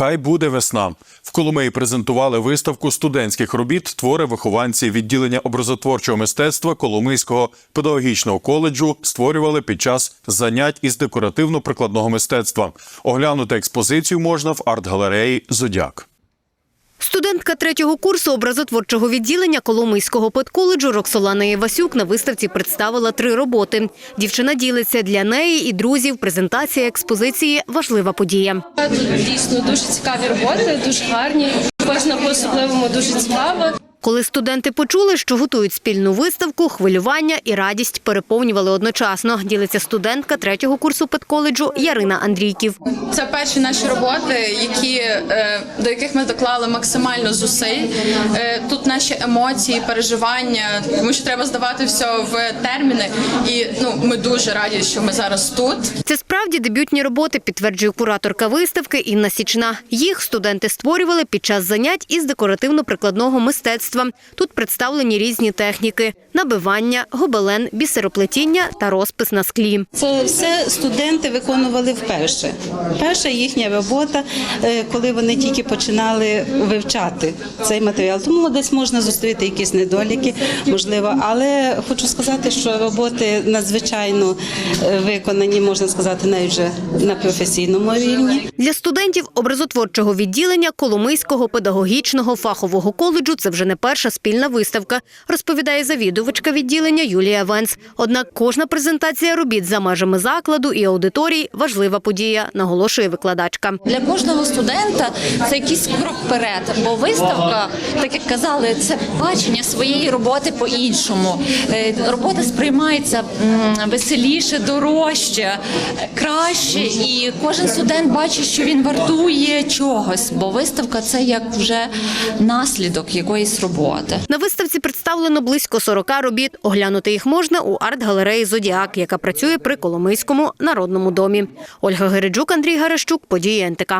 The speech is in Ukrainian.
Хай буде весна. В Коломиї презентували виставку студентських робіт твори вихованці відділення образотворчого мистецтва Коломийського педагогічного коледжу створювали під час занять із декоративно-прикладного мистецтва. Оглянути експозицію можна в арт-галереї Зодяк. Студентка третього курсу образотворчого відділення Коломийського педколеджу Роксолана Євасюк на виставці представила три роботи. Дівчина ділиться для неї і друзів. Презентація експозиції важлива подія. Тут дійсно дуже цікаві роботи, дуже гарні. Кожна по-особливому дуже цікава. Коли студенти почули, що готують спільну виставку, хвилювання і радість переповнювали одночасно. Ділиться студентка третього курсу педколеджу Ярина Андрійків. Це перші наші роботи, які, е, до яких ми доклали максимально зусиль. Е, Тут наші емоції, переживання, тому що треба здавати все в терміни. І ну, ми дуже раді, що ми зараз тут. Це справді дебютні роботи, підтверджує кураторка виставки Інна Січна. Їх студенти створювали під час занять із декоративно-прикладного мистецтва. Тут представлені різні техніки: набивання, гобелен, бісероплетіння та розпис на склі. Це все студенти виконували вперше. Перша їхня робота, е, коли вони тільки починали вивчати цей матеріал. Тому десь можна зустріти якісь недоліки, можливо. Але хочу сказати, що роботи надзвичайно е, виконані, можна сказати, навіть вже на професійному рівні. Для студентів образотворчого відділення Коломийського педагогічного фахового коледжу це вже не перша спільна виставка, розповідає завідувачка відділення Юлія Венц. Однак кожна презентація робіт за межами закладу і аудиторій важлива подія, наголошує викладачка. Для кожного студента це якийсь крок вперед, бо виставка, так як казали, це бачення своєї роботи по-іншому. Е, Робота сприймається веселіше, дорожче, краще, і кожен студент бачить, що він вартує чогось, бо виставка це як вже наслідок якоїсь роботи. На виставці представлено близько 40 робіт. Оглянути їх можна у арт-галереї Зодіак, яка працює при Коломийському народному домі. Ольга Гереджук, Андрій Гарещук, події НТК.